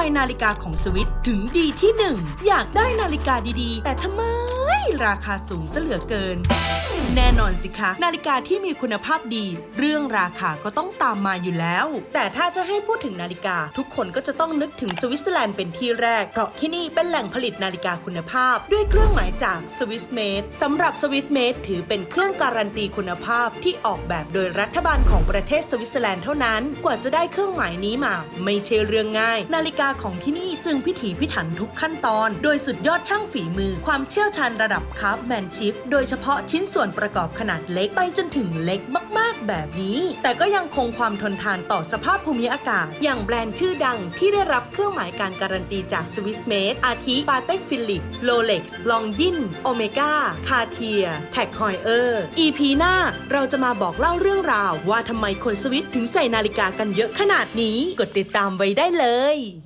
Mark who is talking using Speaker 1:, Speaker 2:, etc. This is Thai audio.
Speaker 1: มนาฬิกาของสวิตถึงดีที่หนึ่งอยากได้นาฬิกาดีๆ แต่ทำไมราคาสูงซะเหลือเกิน แน่นอนสิคะ นาฬิกาที่มีคุณภาพดี เรื่องราคาก็ต้องตามมาอยู่แล้ว แต่ถ้าจะให้พูดถึงนาฬิกา ทุกคนก็จะต้องนึกถึงสวิตเซอร์แลนด์เป็นที่แรก เพราะที่นี่เป็นแหล่งผลิตนาฬิกาคุณภาพ ด้วยเครื่องหมายจากสวิสเมดสำหรับสวิสเมดถือเป็นเครื่องการันตีคุณภาพที่ออกแบบโดยรัฐบาลของประเทศสวิตเซอร์แลนด์เท่านั้น กว่าจะได้เครื่องหมายนี้มา ไม่ใช่เรื่องง่าย นาฬิกาของที่นี่จึงพิถีพิถันทุกขั้นตอน โดยสุดยอดช่างฝีมือ ความเชี่ยวชาญระดับคราฟแมนชิฟโดยเฉพาะชิ้นส่วนประกอบขนาดเล็กไปจนถึงเล็กมากๆแบบนี้ แต่ก็ยังคงความทนทานต่อสภาพภูมิอากาศ อย่างแบรนด์ชื่อดังที่ได้รับเครื่องหมายการการันตีจากสวิสเมดอาทิปาเต็กฟิลิปโรเล็กซ์ลองยินโอเมก้าคาเทียแท็กฮอยเออร์ EP หน้าเราจะมาบอกเล่าเรื่องราว ว่าทำไมคนสวิตถึงใส่นาฬิกากันเยอะขนาดนี้ กดติดตามไว้ได้เลย